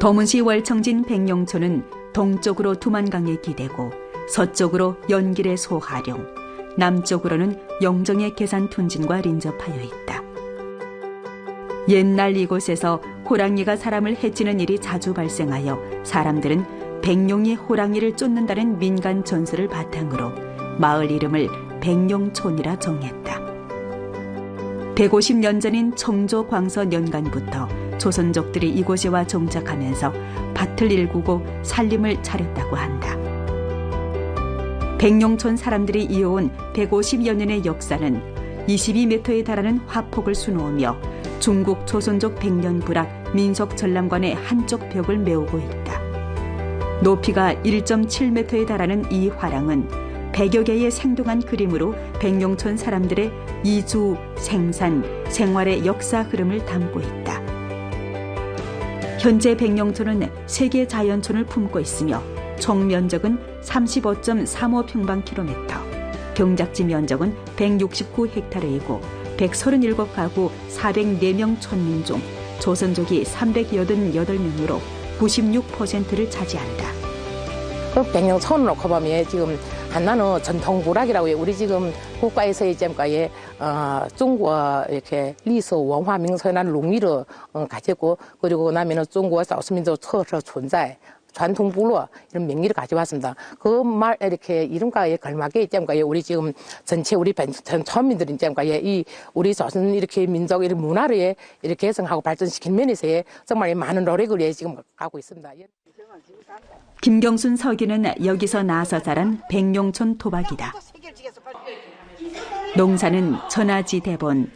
도문시 월청진 백령촌은 동쪽으로 두만강에 기대고 서쪽으로 연길의 소하룡, 남쪽으로는 영정의 계산 툰진과 린접하여 있다. 옛날 이곳에서 호랑이가 사람을 해치는 일이 자주 발생하여 사람들은 백룡이 호랑이를 쫓는다는 민간 전설을 바탕으로 마을 이름을 백룡촌이라 정했다. 150년 전인 청조 광서 연간부터 조선족들이 이곳에 와 정착하면서 밭을 일구고 살림을 차렸다고 한다. 백룡촌 사람들이 이어온 150여 년의 역사는 22m에 달하는 화폭을 수놓으며 중국 조선족 백년부락 민속 전람관의 한쪽 벽을 메우고 있다. 높이가 1.7m에 달하는 이 화랑은 100여 개의 생동한 그림으로 백룡촌 사람들의 이주, 생산, 생활의 역사 흐름을 담고 있다. 현재 백령촌은 세계 자연촌을 품고 있으며 총 면적은 35.35평방킬로미터, 경작지 면적은 169헥타르이고 137가구 404명 촌민 중 조선족이 388명으로 96%를 차지한다. 그 백령촌으로 커보면 지금 한나는 전통구락이라고 해요. 우리 지금 국가에서의 점과에 어, 중국어 이렇게 리소 원화 명서나 농위를 어, 가지고 그리고 나면은 중국와 사우스민족 처서 존재 전통 불로 이런 명리를 가져왔습니다. 그 말 이렇게 이름과에 걸맞게 이 점과에 우리 지금 전체 우리 전 천민들인 점과에 이 우리 조선 이렇게 민족 이런 문화를 이렇게 개성하고 발전시킨 면에서 정말 많은 노력을 지금 하고 있습니다. 김경순 서기는 여기서 나서 자란 백룡촌 토박이다. 농사는 천하지 대본.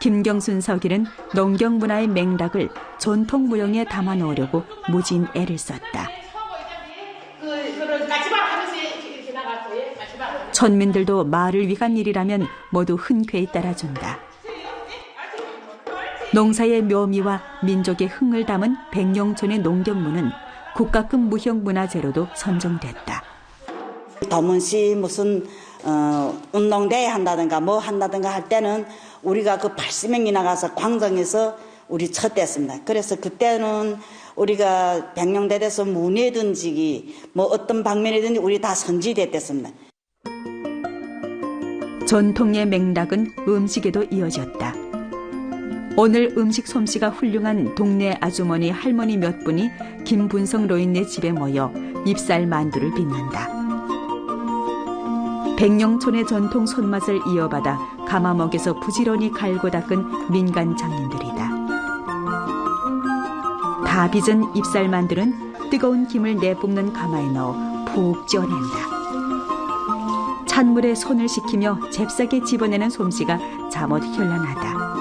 김경순 서기는 농경 문화의 맥락을 전통 무용에 담아 놓으려고 무진 애를 썼다. 천민들도 말을 위한 일이라면 모두 흔쾌히 따라준다. 농사의 묘미와 민족의 흥을 담은 백룡촌의 농경문은 국가급 무형 문화재로도 선정됐다. 도문시 무슨 어, 운동대회 한다든가 뭐 한다든가 할 때는 우리가 그 80명이 나가서 광장에서 우리 쳤댔습니다. 그래서 그때는 우리가 백령대에서 문예 던지기 뭐 어떤 방면이든지 우리 다 선지됐댔습니다. 전통의 맥락은 음식에도 이어졌다. 오늘 음식 솜씨가 훌륭한 동네 아주머니 할머니 몇 분이 김분성 로인네 집에 모여 입살 만두를 빚는다. 백령촌의 전통 손맛을 이어받아 가마먹에서 부지런히 갈고 닦은 민간 장인들이다. 다 빚은 입살 만두는 뜨거운 김을 내뿜는 가마에 넣어 푹 쪄낸다. 찬물에 손을 식히며 잽싸게 집어내는 솜씨가 잠옷 현란하다.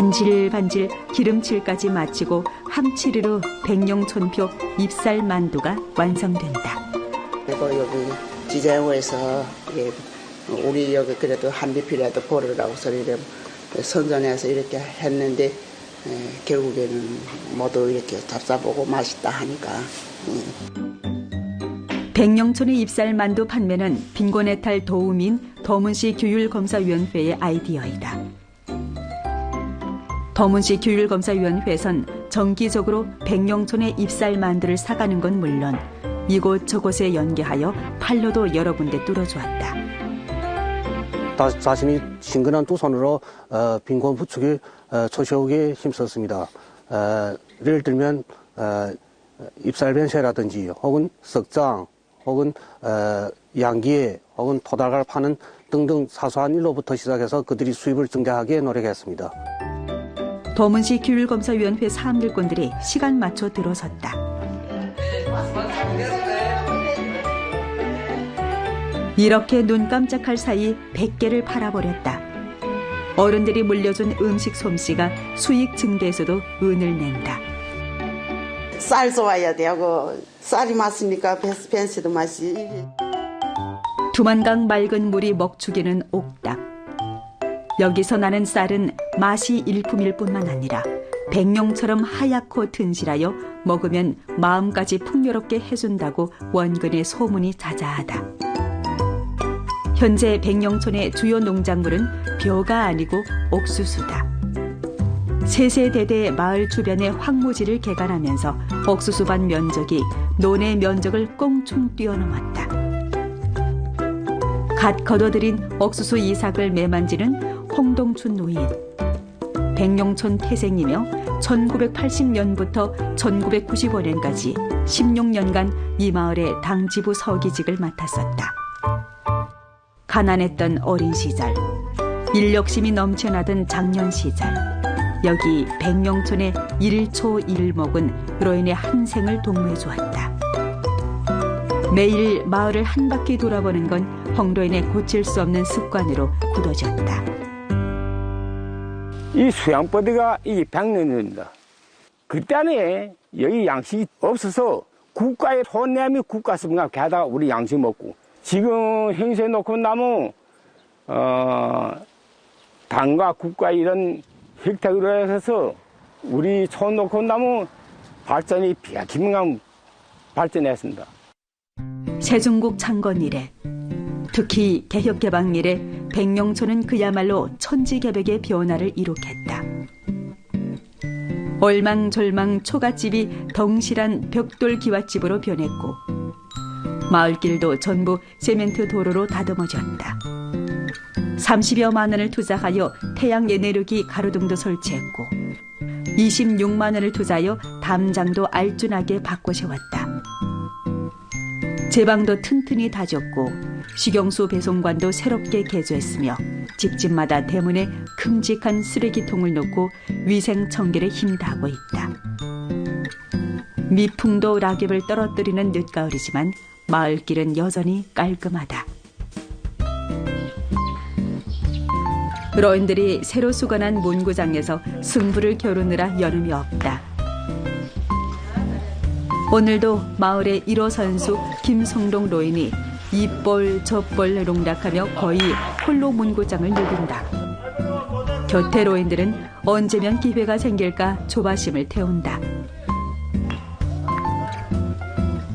반질반질 기름칠까지 마치고 함치르르 백령촌표 입살 만두가 완성된다. 그리고 여기 지자회에서 예, 우리 여기 그래도 한비필이라도 보르라고 소리를 선전해서 이렇게 했는데 예, 결국에는 모두 이렇게 잡사보고 맛있다 하니까 예. 백령촌의 입살 만두 판매는 빈곤해탈 도우민 더문시 교율검사위원회의 아이디어이다. 더문시 교율검사위원회에선 정기적으로 백령촌의 입살 만두를 사가는 건 물론 이곳저곳에 연계하여 팔로도 여러 군데 뚫어주었다. 다, 자신이 친근한 두 손으로 어, 빈곤 부축에 어, 초시오에 힘썼습니다. 어, 예를 들면 어, 입살변세라든지 혹은 석장 혹은 어, 양기에 혹은 토달가를 파는 등등 사소한 일로부터 시작해서 그들이 수입을 증대하기에 노력했습니다. 더문시 교율검사위원회 사암들꾼들이 시간 맞춰 들어섰다. 이렇게 눈 깜짝할 사이 100개를 팔아버렸다. 어른들이 물려준 음식 솜씨가 수익 증대에서도 은을 낸다. 쌀 좋아야 되고 쌀이 맛있으니까 벤스도 맛이 두만강 맑은 물이 먹축이는 옥닭. 여기서 나는 쌀은 맛이 일품일 뿐만 아니라 백룡처럼 하얗고 튼실하여 먹으면 마음까지 풍요롭게 해준다고 원근의 소문이 자자하다. 현재 백령촌의 주요 농작물은 벼가 아니고 옥수수다. 세세대대 마을 주변의 황무지를 개간하면서 옥수수밭 면적이 논의 면적을 꽁충 뛰어넘었다. 갓 거둬들인 옥수수 이삭을 매만지는 홍동춘 노인. 백룡촌 태생이며 1980년부터 1995년까지 16년간 이 마을의 당지부 서기직을 맡았었다. 가난했던 어린 시절, 인력심이 넘쳐나던 장년 시절, 여기 백룡촌의 일초 일목은 로인의 한 생을 동무해 주었다. 매일 마을을 한 바퀴 돌아보는 건 홍로인의 고칠 수 없는 습관으로 굳어졌다. 이 수양버드가 이게 100년 전이다. 그때는 여기 양식이 없어서 국가에 돈 내면 국가 쓰면 게다가 우리 양식 먹고 지금 행세 놓고 나면 어 당과 국가 이런 혜택으로 해서 우리 촌 놓고 나면 발전이 비약기문한 발전했습니다. 세종국 창건 이래 특히 개혁개방 이래 백령촌은 그야말로 천지개벽의 변화를 이룩했다. 얼망졸망 초가집이 덩실한 벽돌 기와집으로 변했고 마을길도 전부 세멘트 도로로 다듬어졌다. 30여만 원을 투자하여 태양 에네르기 가로등도 설치했고 26만 원을 투자하여 담장도 알준하게 바꿔 세웠다. 제 방도 튼튼히 다졌고 식용수 배송관도 새롭게 개조했으며 집집마다 대문에 큼직한 쓰레기통을 놓고 위생 청결에 힘다하고 있다. 미풍도 낙엽을 떨어뜨리는 늦가을이지만 마을길은 여전히 깔끔하다. 로인들이 새로 수건한 문구장에서 승부를 겨루느라 여름이 없다. 오늘도 마을의 1호 선수 김성동 로인이 이볼 저볼 롱락하며 거의 홀로 문구장을 누빈다. 곁에 로인들은 언제면 기회가 생길까 조바심을 태운다.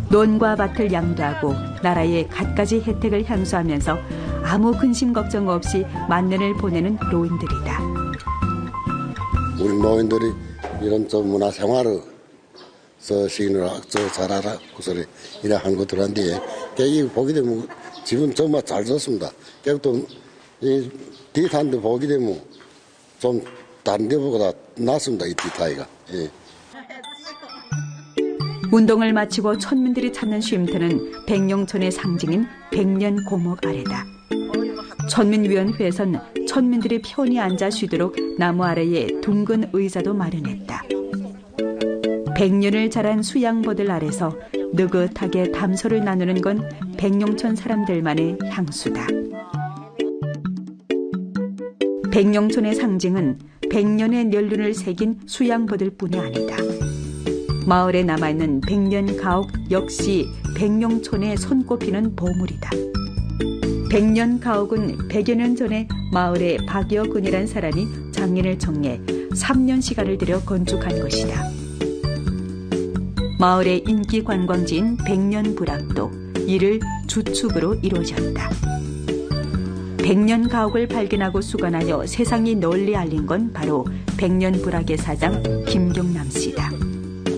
논과 밭을 양도하고 나라의 갖가지 혜택을 향수하면서 아무 근심 걱정 없이 만년을 보내는 로인들이다. 우리 노인들이 이런 좀 문화 생활을 저 시인을 저 잘하라 그 소리 이래 한 것들한테 깨기 보게 되면 지금 정말 잘 좋습니다. 깨고 또이 디타인데 보게 되면 좀 다른 데보다 낫습니다 이 디타이가. 예. 운동을 마치고 천민들이 찾는 쉼터는 백령촌의 상징인 백년 고목 아래다. 천민위원회에선 천민들이 편히 앉아 쉬도록 나무 아래에 둥근 의자도 마련했다. 백년을 자란 수양보들 아래서 느긋하게 담소를 나누는 건 백령촌 사람들만의 향수다. 백령촌의 상징은 백년의 연륜을 새긴 수양보들 뿐이 아니다. 마을에 남아있는 백년 가옥 역시 백령촌에 손꼽히는 보물이다. 백년 가옥은 100여 년 전에 마을에 박여근이란 사람이 장인을 정해 3년 시간을 들여 건축한 것이다. 마을의 인기 관광지인 백년 불악도 이를 주축으로 이루어졌다. 백년 가옥을 발견하고 수건하여 세상이 널리 알린 건 바로 백년 불악의 사장 김경남 씨다.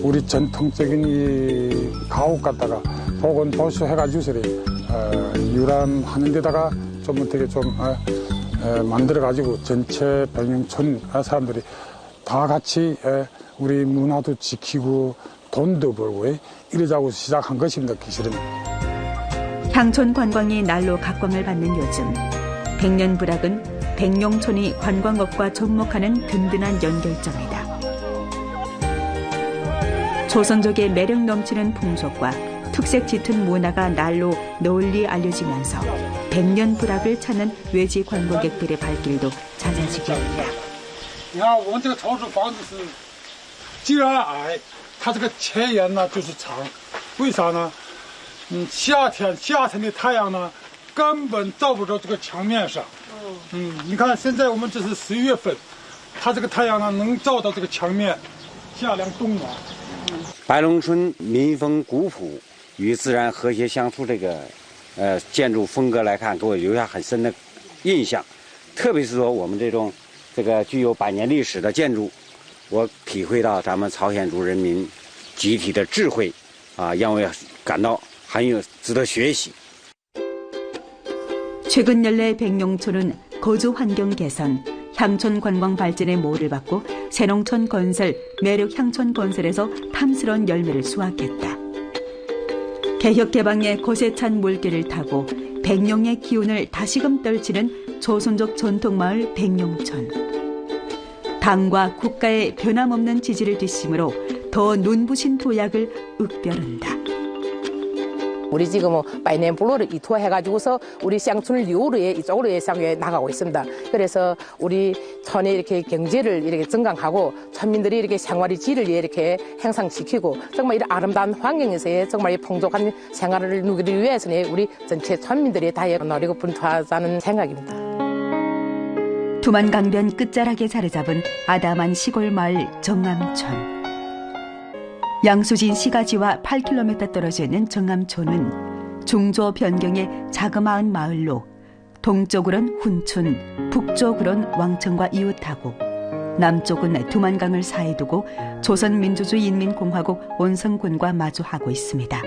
우리 전통적인 이 가옥 갖다가 복원 보수해가지고 어, 유람하는 데다가 좀 어떻게 좀 어, 어, 만들어가지고 전체 백령촌 사람들이 다 같이 에, 우리 문화도 지키고 돈도 벌고 예? 이러자고 시작한 것입니다. 그 기술은. 향촌 관광이 날로 각광을 받는 요즘 백년부락은 백룡촌이 관광업과 접목하는 든든한 연결점이다. 조선족의 매력 넘치는 풍속과 특색 짙은 문화가 날로 널리 알려지면서 백년부락을 찾는 외지 관광객들의 발길도 잦아지게 된다. 야, 원태가 저로 바운드스 지라. 它这个前沿呢就是长，为啥呢？嗯，夏天夏天的太阳呢，根本照不着这个墙面上。嗯，你看现在我们这是十一月份，它这个太阳呢能照到这个墙面，夏凉冬暖。白龙村民风古朴与自然和谐相处这个呃建筑风格来看，给我留下很深的印象。特别是说我们这种这个具有百年历史的建筑，我体会到咱们朝鲜族人民集体的智慧，啊，让我感到很有值得学习。 최근 연례 백룡촌은 거주 환경 개선, 향촌 관광 발전의 모를 받고 새농촌 건설, 매력 향촌 건설에서 탐스러운 열매를 수확했다. 개혁 개방의 곳에 찬 물길을 타고 백룡의 기운을 다시금 떨치는 조선족 전통마을 백룡촌. 당과 국가의 변함없는 지지를 뒷심으로 더 눈부신 도약을 윽별한다. 우리 지금 바이넨 블루를 이투해가지고서 우리 쌍촌 리오르에 이쪽으로 쌍에 나가고 있습니다. 그래서 우리 촌의 이렇게 경제를 이렇게 증강하고村민들이 이렇게 생활의 질을 이렇게 향상시키고 정말 이런 아름다운 환경에서의 정말 이 풍족한 생활을 누리기 위해서는 우리 전체村민들이 다 노리고 분투하자는 생각입니다. 두만강변 끝자락에 자리 잡은 아담한 시골 마을 정암촌. 양수진 시가지와 8km 떨어져 있는 정암촌은 중조 변경의 자그마한 마을로 동쪽으론 훈춘, 북쪽으론 왕천과 이웃하고 남쪽은 두만강을 사이 두고 조선민주주의 인민공화국 온성군과 마주하고 있습니다.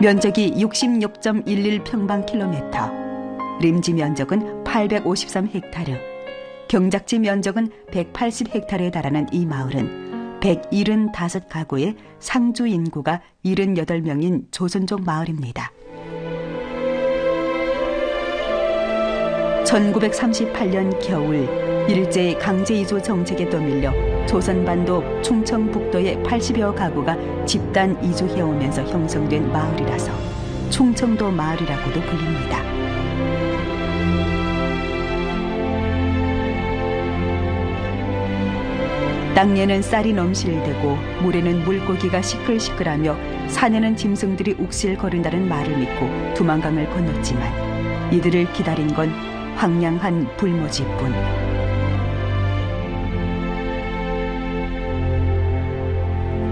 면적이 66.11평방킬로미터, 림지 면적은 853헥타르, 경작지 면적은 180헥타르에 달하는 이 마을은 175가구의 상주 인구가 78명인 조선족 마을입니다. 1938년 겨울 일제 강제 이주 정책에 떠밀려 조선반도 충청북도의 80여 가구가 집단 이주해오면서 형성된 마을이라서 충청도 마을이라고도 불립니다. 땅에는 쌀이 넘실대고 물에는 물고기가 시끌시끌하며 산에는 짐승들이 욱실거린다는 말을 믿고 두만강을 건넜지만 이들을 기다린 건 황량한 불모지뿐.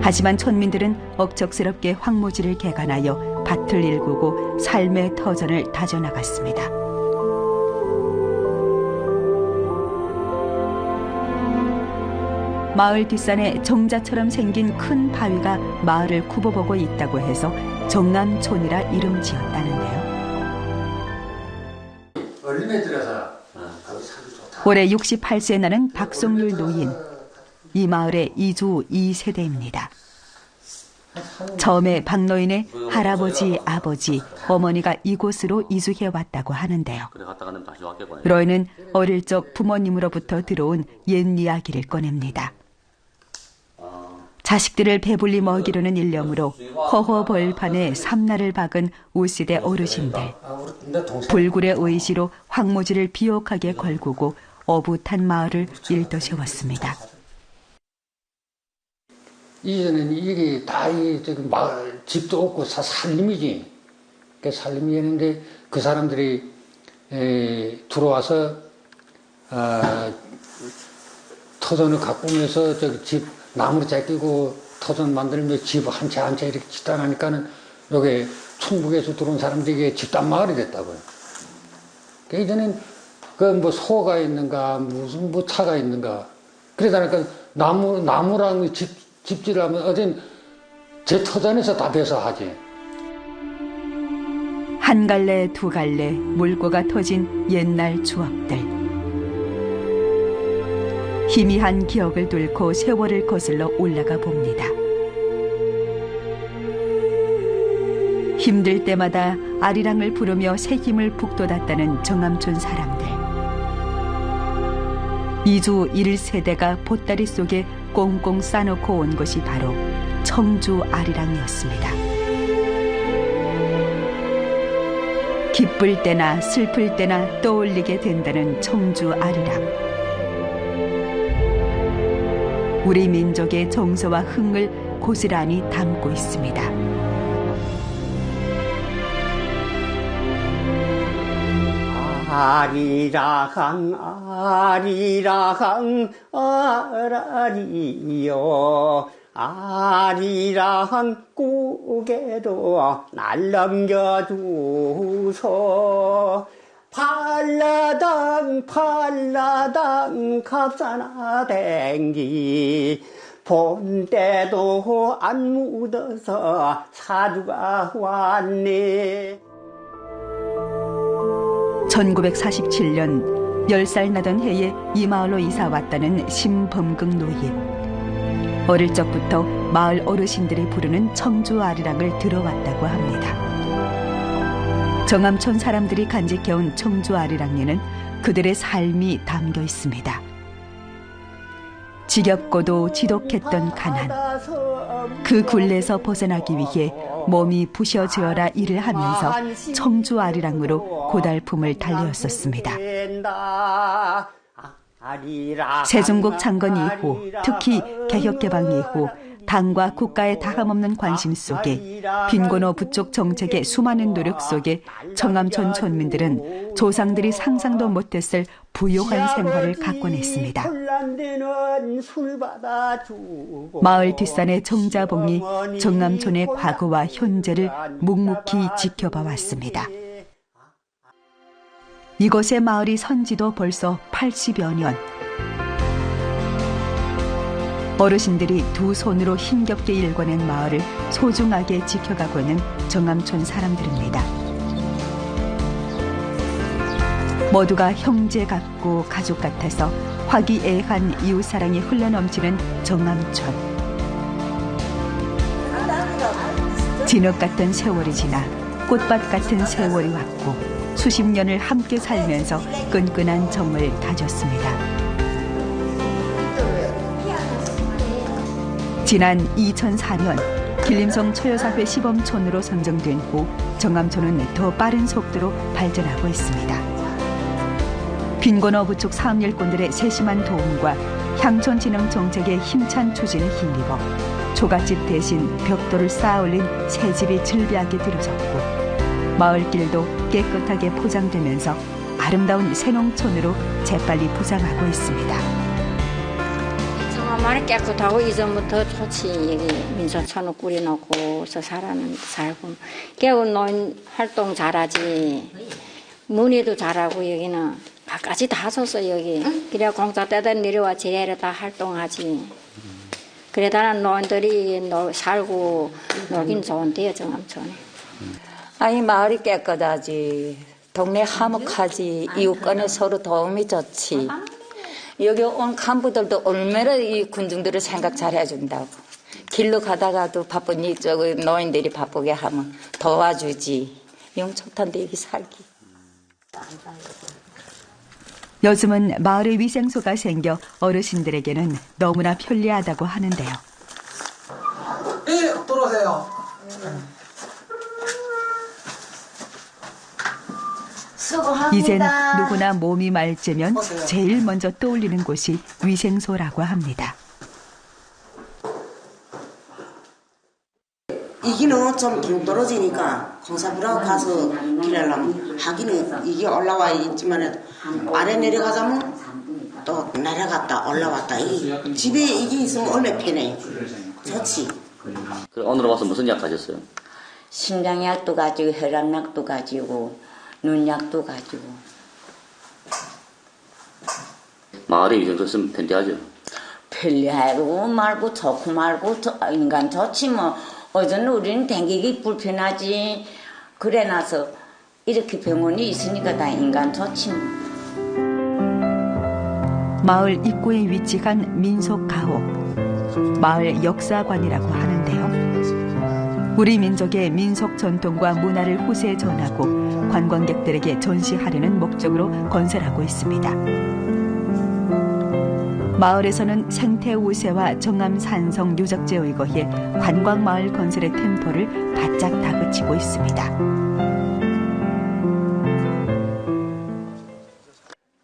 하지만 촌민들은 억척스럽게 황무지를 개간하여 밭을 일구고 삶의 터전을 다져나갔습니다. 마을 뒷산에 정자처럼 생긴 큰 바위가 마을을 굽어보고 있다고 해서 정남촌이라 이름 지었다는데요. 올해 68세 나는 박성률 노인. 이 마을의 이주 2세대입니다. 처음에 박노인의 할아버지, 아버지, 어머니가 이곳으로 이주해 왔다고 하는데요. 로이는 어릴 적 부모님으로부터 들어온 옛 이야기를 꺼냅니다. 자식들을 배불리 먹이려는 일념으로 허허 벌판에 삼날을 박은 우시대 어르신들. 불굴의 의지로 황무지를 비옥하게 걸구고 어붓한 마을을 일떠세웠습니다. 이전에는 이게 다이 마을 집도 없고 사 살림이지. 그 살림이었는데 그 사람들이 에, 들어와서 아, 터전을 가꾸면서 저기 집 나무를 제끼고 터전 만들며 집한 채 한 채 이렇게 짓다하니까는 여기 충북에서 들어온 사람들이 집단 마을이 됐다고요. 그 이전엔 그 뭐 소가 있는가 무슨 뭐 차가 있는가 그러다니까 나무 나무랑 집 집질을 하면 어젠 제 터전에서 다 배서하지. 한 갈래 두 갈래 물고가 터진 옛날 추억들. 희미한 기억을 뚫고 세월을 거슬러 올라가 봅니다. 힘들 때마다 아리랑을 부르며 새 힘을 북돋았다는 정암촌 사람들. 이주 1세대가 보따리 속에 꽁꽁 싸놓고 온 것이 바로 청주 아리랑이었습니다. 기쁠 때나 슬플 때나 떠올리게 된다는 청주 아리랑. 우리 민족의 정서와 흥을 고스란히 담고 있습니다. 아리랑항 아리랑항 아라리요 아리랑 꾸게도 날 넘겨주소 팔라당 팔라당 갑사나 댕기 본때도 안 묻어서 사주가 왔네 1947년 10살 나던 해에 이 마을로 이사 왔다는 심범극 노인. 어릴 적부터 마을 어르신들이 부르는 청주 아리랑을 들어왔다고 합니다. 정암촌 사람들이 간직해온 청주 아리랑에는 그들의 삶이 담겨 있습니다. 지겹고도 지독했던 가난. 그 굴레에서 벗어나기 위해 몸이 부셔지어라 일을 하면서 청주 아리랑으로 고달픔을 달래었었습니다. 세종국 창건 이후 특히 개혁개방 이후 당과 국가의 다함없는 관심 속에 빈곤호 부족 정책의 수많은 노력 속에 청암촌 촌민들은 조상들이 상상도 못했을 부유한 생활을 갖곤 했습니다. 마을 뒷산의 정자봉이 정남촌의 과거와 현재를 묵묵히 지켜봐 왔습니다. 이곳의 마을이 선지도 벌써 80여 년. 어르신들이 두 손으로 힘겹게 일궈낸 마을을 소중하게 지켜가고 있는 정암촌 사람들입니다. 모두가 형제 같고 가족 같아서 화기애애한 이웃사랑이 흘러넘치는 정암촌. 진흙 같은 세월이 지나 꽃밭 같은 세월이 왔고 수십 년을 함께 살면서 끈끈한 정을 다졌습니다. 지난 2004년 길림성 초여사회 시범촌으로 선정된 후 정암촌은 더 빠른 속도로 발전하고 있습니다. 빈곤어 부축 사업 일꾼들의 세심한 도움과 향촌 진흥 정책의 힘찬 추진에 힘입어 초가집 대신 벽돌을 쌓아 올린 새 집이 즐비하게 들어섰고 마을길도 깨끗하게 포장되면서 아름다운 새농촌으로 재빨리 부상하고 있습니다. 정말 깨끗하고 이전부터 좋지. 여기 민소촌을 꾸려놓고서 살아는 살고. 개운 노인 활동 잘하지. 문의도 잘하고 여기는 갖가지 다 줬어 여기. 그래 공사 때다 내려와 지뢰를 다 활동하지. 그래다 노인들이 놀, 살고 놀긴 좋은데요 정암촌에. 아니 마을이 깨끗하지. 동네 화목하지. 이웃 간에 서로 도움이 좋지 여기 온 간부들도 얼마나 이 군중들을 생각 잘 해준다고 길로 가다가도 바쁜 이쪽 노인들이 바쁘게 하면 도와주지 영 좋단데 여기 살기 요즘은 마을에 위생소가 생겨 어르신들에게는 너무나 편리하다고 하는데요. 예, 들어오세요. 이젠 누구나 몸이 말째면 제일 먼저 떠올리는 곳이 위생소라고 합니다. 이기는 좀 동떨어지니까 공사부라고 가서 일하려면 하기는 이게 올라와 있지만 아래 내려가자면 또 내려갔다 올라왔다. 이 집에 이게 있으면 얼마나 편해. 좋지. 오늘 와서 무슨 약 가졌어요? 심장약도 가지고 혈압약도 가지고 눈약도 가지고 마을에 위생소 있으면 편리하죠. 편리하고 말고 좋고 말고 저- 인간 좋지 뭐 어제는 우리는 댕기기 불편하지 그래 나서 이렇게 병원이 있으니까 다 인간 좋지 뭐. 마을 입구에 위치한 민속 가옥, 마을 역사관이라고 하는데요. 우리 민족의 민속 전통과 문화를 후세에 전하고 관광객들에게 전시하려는 목적으로 건설하고 있습니다. 마을에서는 생태 우세와 정암 산성 유적지에 의거해 관광 마을 건설의 템포를 바짝 다그치고 있습니다.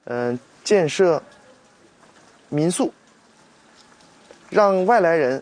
嗯、建设民宿，让外来人，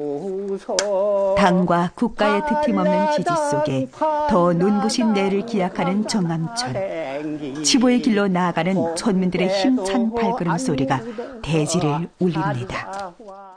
당과 국가의 드팀없는 지지 속에 더 눈부신 내를 기약하는 정암촌. 치보의 길로 나아가는 촌민들의 힘찬 발걸음 소리가 대지를 울립니다.